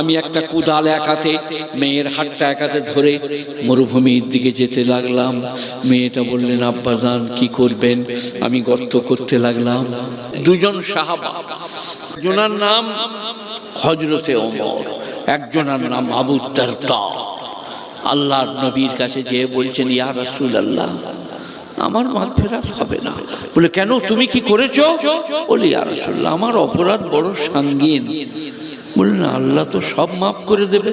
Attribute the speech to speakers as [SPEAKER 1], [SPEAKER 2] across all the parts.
[SPEAKER 1] আমি একটা কুদাল একাতে, মেয়ের হাতটা একাতে ধরে মরুভূমির দিকে যেতে লাগলাম। মেয়েটা বললেন আব্বাজান কি করবেন? আমি গর্ত করতে লাগলাম। দুজন সাহাবা নাম হজরতে ওমর, একজনার নাম আবুদ্দার আল্লাহর নবীর কাছে যেয়ে বলছেন, ইয়া রাসূল আল্লাহ আমার মাঘ ফেরাত হবে না। বলে, কেন? তুমি কি করেছ? বলে, ইয়া রাসূলুল্লাহ, আমার অপরাধ বড় সাঙ্গীন। বলে, না, আল্লাহ তো সব মাফ করে দেবে।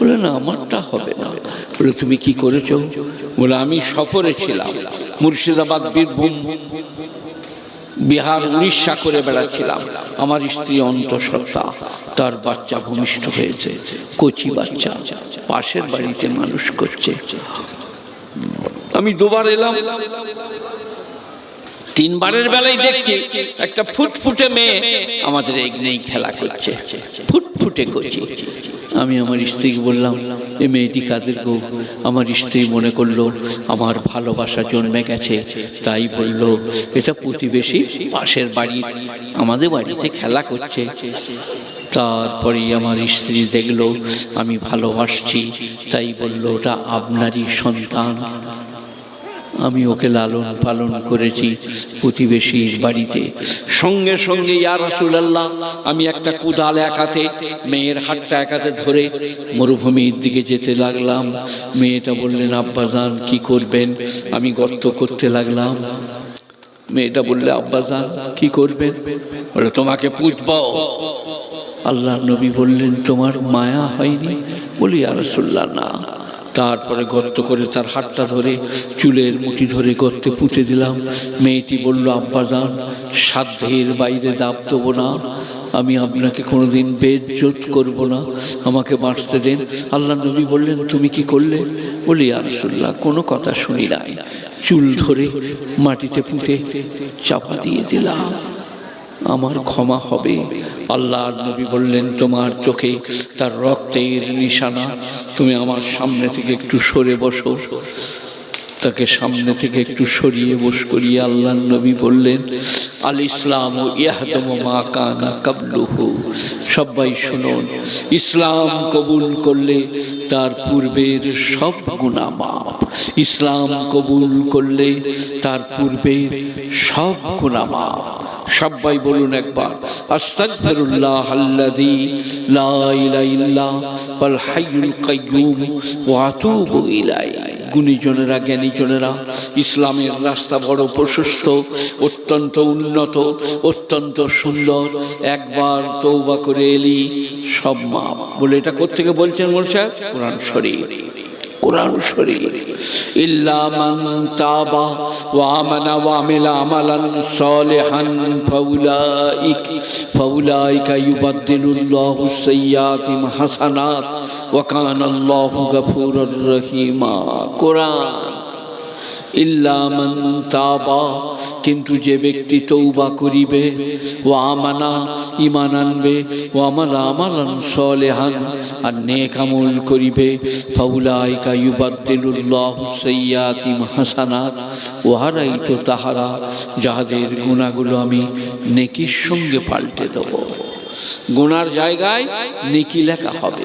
[SPEAKER 1] বলে, না, আমারটা হবে না। বলে, তুমি কি করেছ? বলে, আমি সফরে ছিলাম, মুর্শিদাবাদ, বীরভূম, বিহার উড়িষ্যা করে বেড়াচ্ছিলাম। আমার স্ত্রী অন্তঃসত্ত্বা, তার বাচ্চা ভূমিষ্ঠ হয়েছে, কচি বাচ্চা, পাশের বাড়িতে মানুষ করছে। আমি দুবার এলাম। তিনবারের বেলায় দেখছি একটা ফুটফুটে মেয়ে আমাদের এগনেই খেলা করছে। ফুটফুটে করছে। আমি আমার স্ত্রীকে বললাম, এ মেয়েটি কাদের গো? আমার স্ত্রী মনে করল, আমার ভালোবাসা জন্মে গেছে। তাই বলল, এটা প্রতিবেশী পাশের বাড়ির আমাদের বাড়িতে খেলা করছে। তারপরেই আমার স্ত্রী দেখল, আমি ভালোবাসছি। তাই বলল, ওটা আপনারই সন্তান। আমি ওকে লালন পালন করেছি প্রতিবেশীর বাড়িতে। সঙ্গে সঙ্গে ইয়া রাসূলুল্লাহ, আমি একটা কুদাল একাতে, মেয়ের হাতটা একাতে ধরে মরুভূমির দিকে যেতে লাগলাম। মেয়েটা বললেন আব্বাজান কি করবেন? আমি গর্ত করতে লাগলাম। মেয়েটা বললে আব্বাজান কি করবেন? বলে, তোমাকে পুজব আল্লাহ নবী বললেন, তোমার মায়া হয়নি? বলি আর না। তারপরে গর্ত করে তার হাতটা ধরে চুলের মুঠি ধরে গর্তে পুঁতে দিলাম। মেয়েটি বলল আব্বাজান সাধ্যের বাইরে দাব দেবো না। আমি আপনাকে কোনোদিন বেজ্জত করব না। আমাকে বাঁচতে দেন। আল্লাহ নবী বললেন, তুমি কি করলে? বলি আরসুল্লাহ কোনো কথা শুনি নাই। চুল ধরে মাটিতে পুঁতে চাপা দিয়ে দিলাম। আমার ক্ষমা হবে। আল্লাহর নবী বললেন, তোমার চোখে তার রক্তের নিশানা। তুমি আমার সামনে থেকে একটু সরে বসো। তাকে সামনে থেকে একটু সরিয়ে বস করিয়ে আল্লাহর নবী বললেন, আল ইসলাম ও ইয়াহদম মা কানা কাবলুহু। সবাই শুনুন ইসলাম কবুল করলে তার পূর্বের সব গুণা মাপ ইসলাম কবুল করলে তার পূর্বের সব গুণা মাপ সবাই বলুন একবার, আস্তাগফিরুল্লাহ আল্লাযী লা ইলাহা ইল্লা ওয়াল হাইয়ুল কাইয়্যুম ওয়া আতুবু ইলাইহি। গুণীজনেরা, জ্ঞানীজনেরা, ইসলামের রাস্তা বড় প্রশস্ত, অত্যন্ত উন্নত, অত্যন্ত সুন্দর, একবার তৌবা করে এলি, সব মা বলে এটা কোথেকে বলছেন বলছে কোরআন শরীফ। কোরআন শরীফ। ইল্লা মান তাবা ওয়া আমানা ওয়া আমিলা আমালান সালিহান ফাউলাইক, ফাউলাইকা ইউবাদদিলুল্লাহু সাইয়্যাতিহিম হাসানাত, ওয়া কানা আল্লাহু কোরআন ইল্লামান তাবা, কিন্তু যে ব্যক্তি তৌবা করিবে ও আমানা ইমান আনবে ও আমার আমালান সলেহান, আর নেক আমল করিবে সৈয়াতিম হাসানাত ওহারাই তো তাহারা, যাহাদের গুণাগুলো আমি নেকির সঙ্গে পাল্টে দেব। গুনার জায়গায় নেকি লেখা হবে।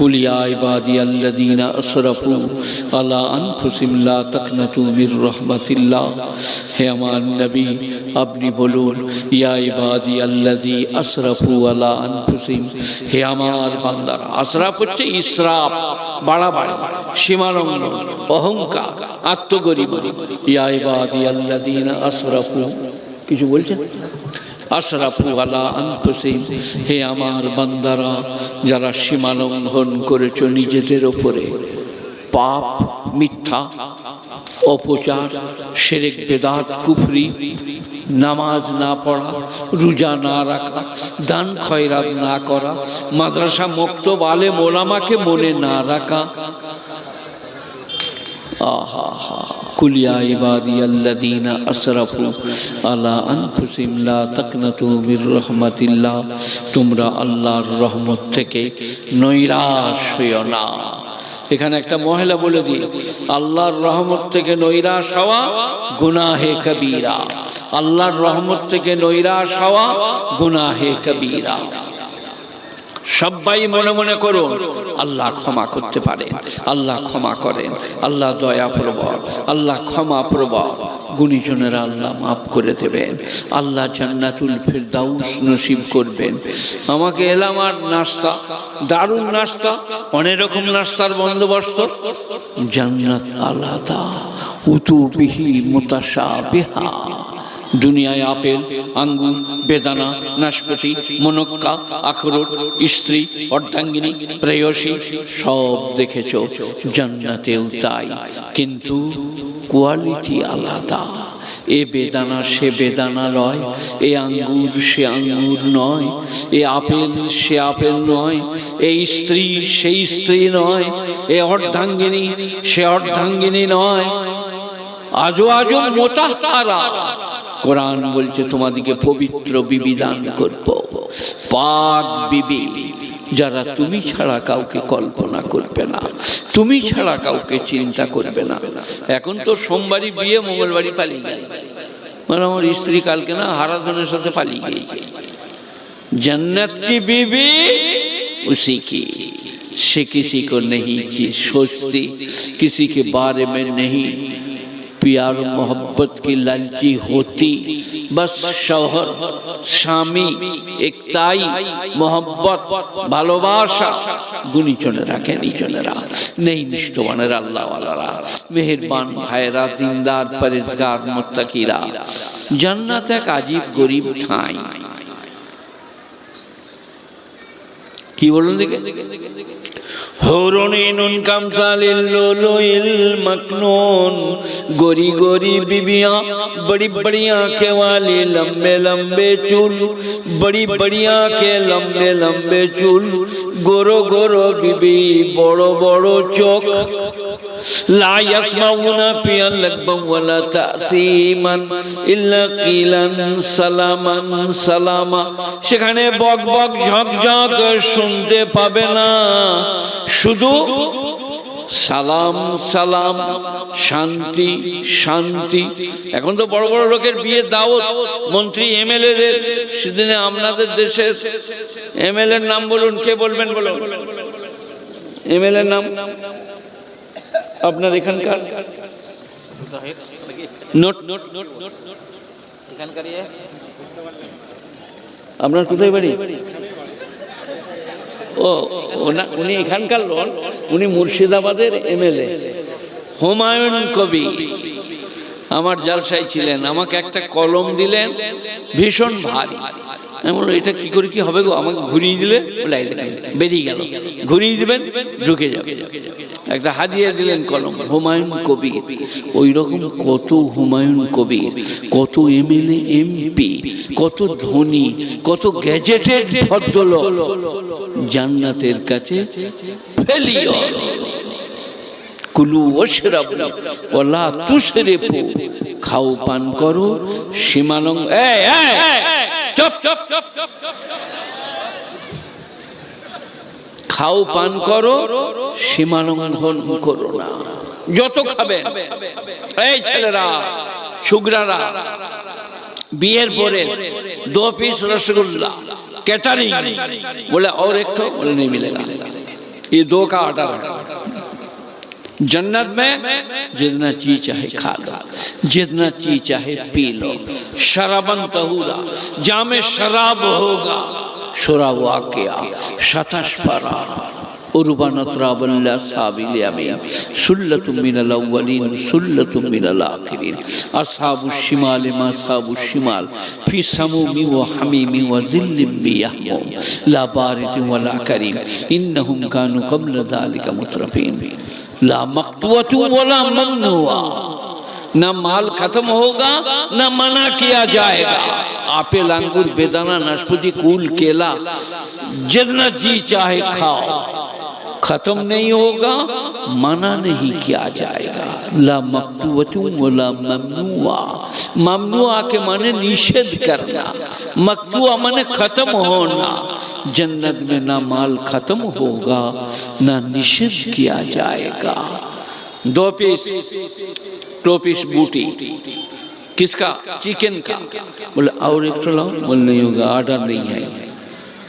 [SPEAKER 1] قل يا عبادي الذين أسرفوا على أنفسهم لا تقنطوا من رحمة الله হে আমার নবী আপনি বলুন ইয়া ইবাদি আল্লাযী আসরাফু আলা আনফুসিহিম হে আমার বান্দারা আসরাফ হচ্ছে ইসরাফ বাড়াবাড়ি সীমালঙ্ঘন অহংকার আত্মগরিমা ইয়া ইবাদি আল্লাযীনা আসরাফু কিছু বলছেন আশরাফু আলা আনফুসিহিম হে আমার বান্দারা, যারা সীমা লঙ্ঘন করেছ নিজেদের ওপরে। পাপ, মিথ্যা, অপচার সেরেক বেদাত, কুফরি, নামাজ না পড়া, রোজা না রাখা, দান খয়রাত না করা, মাদ্রাসা মুক্ত বালে মোলামাকে মনে না রাখা। আহা হা কুলিয়া ইবাদি আল্লাযীনা আসরাফু আলা আনফুসিহিম লা তাকনাতু মির রাহমাতিল্লাহ তোমরা আল্লাহর রহমত থেকে নৈরাশ হইও না। এখানে একটা মহিলা বলে দিই, আল্লাহর রহমত থেকে নৈরাশ হওয়া গুনাহে কবিরা। আল্লাহর রহমত থেকে নৈরাশ হওয়া গুনাহে কবিরা। সবাই মনে মনে করুন, আল্লাহ ক্ষমা করতে পারে। আল্লাহ ক্ষমা করেন। আল্লাহ দয়া প্রবল। আল্লাহ ক্ষমা প্রবল। গুণীজনেরা আল্লাহ মাফ করে দেবেন। আল্লাহ জান্নাতুল ফেরদাউস নসিব করবেন। আমাকে এলাম আর নাস্তা। দারুণ নাস্তা। অনেক রকম নাস্তার বন্দোবস্ত। জান্নাত আলাদা। উতু বিহি মোতাসা বেহা দুনিয়ায় আপেল, আঙ্গুর, বেদানা, নাশপাতি, মনক্কা, আখরোট স্ত্রী অর্ধাঙ্গিনী, প্রেয়সী, সব দেখেছ, জান্নাতেও তাই। কিন্তু কোয়ালিটি আলাদা। এ বেদানা সে বেদানা নয়, এ আঙ্গুর সে আঙ্গুর নয়, এ আপেল সে আপেল নয় এই স্ত্রী সেই স্ত্রী নয়, এ অর্ধাঙ্গিনী সে অর্ধাঙ্গিনী নয়। আজো আজো মোতাহারা। কোরআন বলছে, তোমাদিকে পবিত্র বিবি দান করব। পাক বিবি, যারা তুমি ছাড়া কাউকে কল্পনা করবে না, তুমি ছাড়া কাউকে চিন্তা করবে না। এখন তো সোমবারই বিয়ে, মঙ্গলবারই পালিয়ে গেল। মানে আমার স্ত্রী কালকে না হারাধনের সাথে পালিয়ে গিয়েছে। জান্নাত কি বিবি? উসি কি? সে কিসি কো নেই কি সোচতি কিসি কে বারে মে নেই प्यार मोहब्बत की लालची होती बस शौहर স্বামী একতাই মোহব্বত ভালোবাসা গুণীজনেরা জ্ঞানীজনেরা নেই নিষ্ঠবানের আল্লাহওয়ালারা মেহেরবান ভাইরা দিনদার পরেজগার মোত্তাকিরা জান্নাত এক আজীব গরিব ঠাঁই কি বলুন দেখে। হরণে নুন কামতালিল লোলোইল মকনুন গোরি গোরি বিবিয়া, বড়ি বড়ি আঁখে वाली লম্বে লম্বে চুল, বড়ি বড়ি আঁখে লম্বে লম্বে চুল, গোরো গোরো বিবি বড় চোখ। لا يسمعون فيها لغوا ولا تأثيما إلا قيلا سلاما سلاما সেখানে বক বক ঝকঝক শুনতে পাবে না শুধু সালাম সালাম শান্তি শান্তি এখন তো বড় বড় লোকের বিয়ে দাওয়াত মন্ত্রী এমএলএ দের সেদিনে আপনাদের দেশের এমএলএ এর নাম বলুন কে বলবেন বলুন এমএলএ এর নাম আপনার এখানকার? নোট নোট নোট নোট
[SPEAKER 2] এখানকার
[SPEAKER 1] আপনার কোথায় বাড়ি? ও উনি এখানকার লোন উনি মুর্শিদাবাদের এমএলএ। হুমায়ুন কবি। আমার জালসায় ছিলেন আমাকে একটা কলম দিলেন ভীষণ ভারী। আমি বললাম, এটা কি করে কি হবে গো? আমাকে ঘুরিয়ে দিলে? বলে, "এই বেরিয়ে গেল। ঘুরিয়ে দিবেন ঢুকে যাবে। একটা হাদিয়ে দিলেন কলম হুমায়ুন কবির। ওই রকম কত হুমায়ুন কবির কত এমএলএ এমপি কত ধনী কত গ্যাজেটেড ভদ্রলোক জান্নাতের কাছে ফেলিও। কুলু ওশরাবু ওলা তুশরিফু খাও পান করো সীমালং এই এই চুপ চুপ চুপ খাও পান করো সীমালঙ্ঘন করো না যত খাবেন এই ছেলেরা ছুগরারা বিয়ের পরে দো পিস রসগোল্লা कैटरिंग बोले और एक ठो बोले नहीं मिलेगा ये दो का ऑर्डर है जन्नत में जितना चीज़ चाहे खा लो, जितना चीज़ चाहे पी लो। शराबन तहूरा, जामे शराब होगा, शराब वाकया, शतश परा أربانة أطراب الله أصحابي لأمي سلة من الأولين سلة من الآخرين. أصحاب الشمال ما أصحاب الشمال. في سموم وحميم وذل بيهم لا بارد ولا كريم. إنهم كانوا قبل ذلك مترفين. لا مقتوة ولا ممنوع نہ مال ختم ہوگا نہ منع کیا جائے گا. آپے لانگور بیدانہ نشپدی کول کیلا. جدنا جی چاہے کھاؤ. खत्म नहीं होगा, मना नहीं किया जाएगा। ला मकतूवतुम ला ममनुआ। ममनुआ के माने निषेध करना। मकतुआ माने खत्म होना। जन्नत में ना माल खत्म होगा, ना निषेध किया जाएगा। दो पीस दो पीस बूटी। किसका? चिकन का। बोले और एक तो लाओ बोले, नहीं होगा ऑर्डर नहीं है।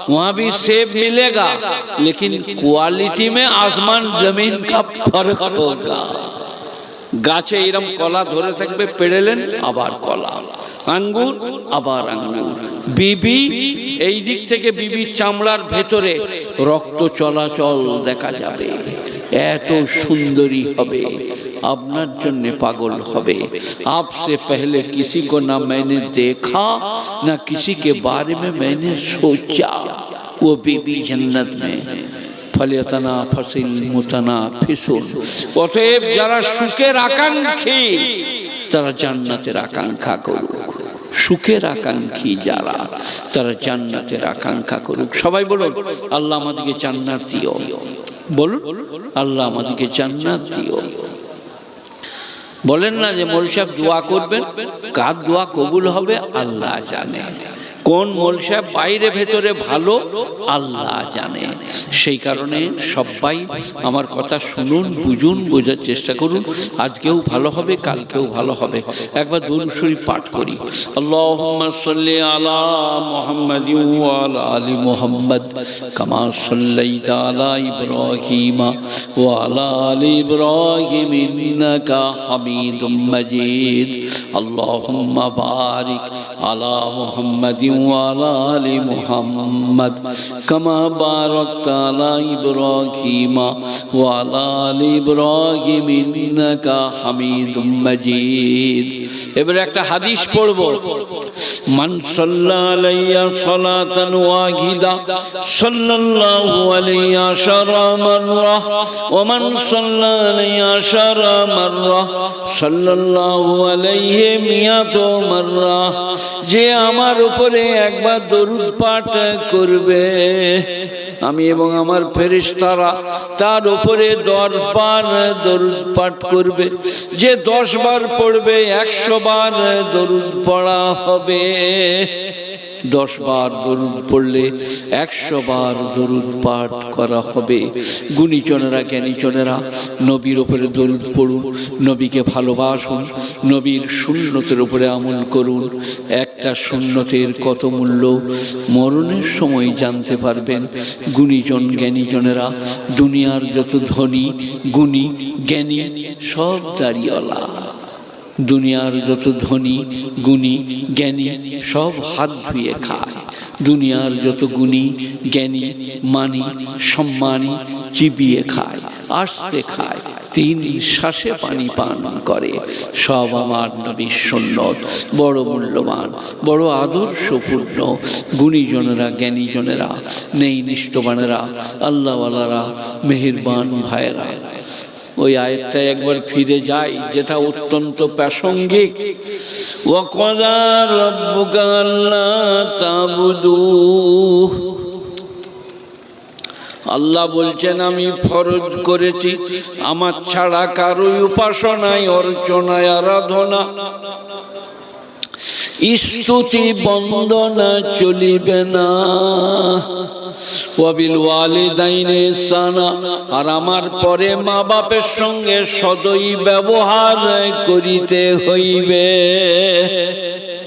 [SPEAKER 1] ऊतु बिही मुताशा बेहा वहाँ भी सेब मिलेगा लेकिन क्वालिटी में आसमान जमीन का फर्क होगा গাছে এরম কলা ধরে থাকবে পেড়েলেন আবার কলা আঙ্গুর আবার আঙ্গুর বিবি এই দিক থেকে বিবির চামড়ার ভেতরে রক্ত চলাচল দেখা যাবে এত সুন্দরী হবে আপনার জন্য পাগল হবে आपसे पहले किसी को ना मैंने देखा ना किसी के बारे में मैंने सोचा वो बीबी जन्नत में ফলিয়তানা ফসিল মুতানা ফিসুন অতএব যারা সুখের আকাঙ্ক্ষী তারা জান্নাতের আকাঙ্ক্ষা করুক সুখের আকাঙ্ক্ষী যারা তারা জান্নাতের আকাঙ্ক্ষা করুক সবাই বলুন আল্লাহ আমাদেরকে জান্নাত দিও বলুন আল্লাহ আমাদেরকে জান্নাত দিও বলেন না যে মোল সাহেব দোয়া করবেন? কার দোয়া কবুল হবে? আল্লাহ জানে। কোন মোল সাহেব বাইরে, ভেতরে ভালো? আল্লাহ জানে। সেই কারণে সবাই আমার কথা শুনুন, বুঝুন, বোঝার চেষ্টা করুন। আজকেও ভালো হবে, কালকেও ভালো হবে। একবার দরুদ শরীফ পাঠ করি। সাল্লি আলা মুহাম্মাদ মুহাম্মাদ, কামা বারিক আলা মুহাম্মাদ আলি মুহাম্মাদ, কামা বারাকতা আলা ইব্রাহিম ওয়া আলা আলি ইব্রাহিম ইন্নাকা হামিদুম মাজিদ। এবারে একটা হাদিস পড়ব। মান সাল্লা আলাইয়া সালাতান ওয়াহিদা, সাল্লাল্লাহু আলাইহি আশারা ওয়া মান সাল্লা মাররা, সাল্লাল্লাহু আলাইহি মিয়াত যে আমার উপরে একবার দরুদ পাঠ করবে। আমি এবং আমার ফেরিস্তারা তার উপরে দশ বার দরুদ পাঠ করবে। যে দশ বার পড়বে, একশো বার দরুদ পড়া হবে। দশ বার দরুদ পড়লে একশো বার দরুদ পাঠ করা হবে। গুণীজনেরা, জ্ঞানীজনেরা, নবীর ওপরে দরুদ পড়ুন, নবীকে ভালোবাসুন, নবীর শূন্যতের উপরে আমল করুন। একটা শূন্যতের কত মূল্য মরণের সময় জানতে পারবেন। গুণীজন, জ্ঞানীজনেরা, দুনিয়ার যত ধনী, গুণী, জ্ঞানী, সব দাঁড়িয়েলা দুনিয়ার যত ধনী, গুণী, জ্ঞানী সব হাত ধুয়ে খায়। দুনিয়ার যত গুণী, জ্ঞানী, মানি, সম্মানী চিবিয়ে খায়, আসতে খায়, তিন শ্বাসে পানি পান করে। সব আমার নবীর সন্ন্যত বড় মূল্যবান, বড় আদর্শপূর্ণ। গুণীজনেরা, জ্ঞানীজনেরা নেই নিষ্ঠবানেরা আল্লাহওয়ালারা, মেহেরবান ভাইয়েরা। ওই আয়াতটা একবার ফিরে যাই, যেটা অত্যন্ত প্রাসঙ্গিক। ওয়াকাদা রাব্বুকা আল্লাহ বলছেন, আমি ফরজ করেছি, আমার ছাড়া কারোই উপাসনায় অর্চনায় আরাধনা। স্তুতি বন্দনা চলিবে না। ওয়াবিল ওয়ালিদাইনে সানা, আর আমার পরে মা বাপের সঙ্গে সদয় ব্যবহার করিতে হইবে।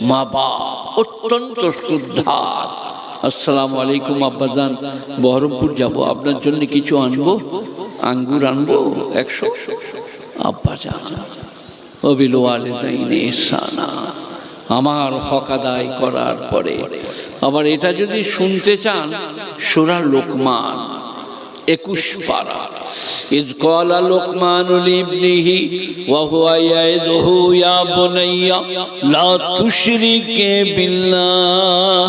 [SPEAKER 1] মা বাপ অত্যন্ত শ্রদ্ধার। আসসালামু আলাইকুম, আব্বাজান। বহরমপুর যাব, আপনার জন্য কিছু আনব? আঙ্গুর আনব? একশো? আব্বাজান অবিল ওয়ালিদাইনে সানা। আমার হক আদায় করার পরে। আবার এটা যদি শুনতে চান সোরা লোকমান। একুশ পারা إذ قال لقمان لابنه وهو يعظه يا بني لا تشرك بالله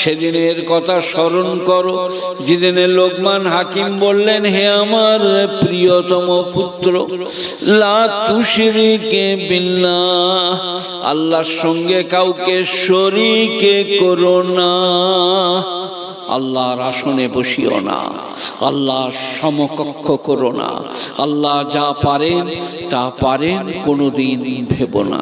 [SPEAKER 1] সেদিনের কথা স্মরণ করো যেদিনে লোকমান হাকিম বললেন হে আমার প্রিয়তম পুত্র লা তুশরিকে বিল্লাহ আল্লাহর সঙ্গে কাউকে শরীকে করো না আল্লাহর আসনে বসিও না আল্লাহ সমকক্ষ করো না, আল্লাহ যা পারেন তা পারেন কোনো দিন ভেব না।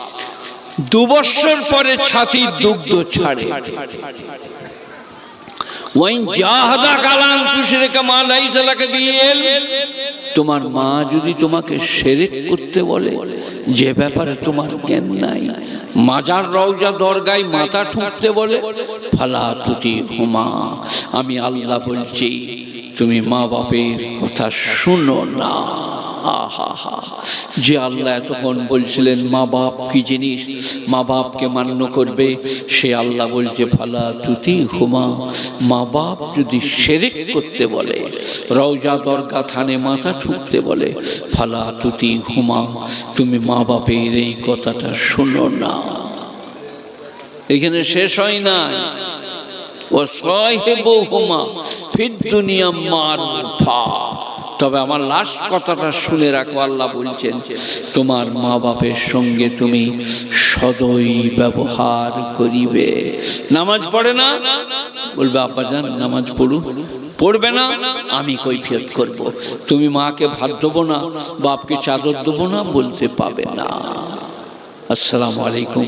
[SPEAKER 1] দু বছর পরে ছাতির দুগ্ধ ছাড়ে। তোমার মা যদি তোমাকে সেরেক করতে বলে, যে ব্যাপারে তোমার জ্ঞান নাই, মাজার রওজা দরগায় মাথা ঠুকতে বলে, ফালা তুতি হুমা, আমি আল্লাহ বলছি, তুমি মা বাপের কথা শুনো না। আহা হা যে আল্লাহ এতক্ষণ বলছিলেন, মা বাপ কি জিনিস? মা বাপকে মান্য করবে? সে আল্লাহ বলছে, ফালা তুতি হুমা। মা বাপ যদি সেরেক করতে বলে, রওজা দরগা থানে মাথা ঠুকতে বলে, ফালা তুতি হুমা, তুমি মা বাপের এই কথাটা শোনো না। এখানে শেষ হয় না ও সহেব হুমা ফির দুনিয়া মার মারফা। তবে আমার লাস্ট কথাটা শুনে রাখো, আল্লাহ বলছেন, তোমার মা বাপের সঙ্গে তুমি সদয় ব্যবহার করিবে। নামাজ পড়ে না? বলবে, আব্বা যান নামাজ পড়ুন। পড়বে না? আমি কৈফিয়ত করব। তুমি মাকে ভাত দেবো না, বাপকে চাদর দেবো না, বলতে পাবে না। আসসালামু আলাইকুম।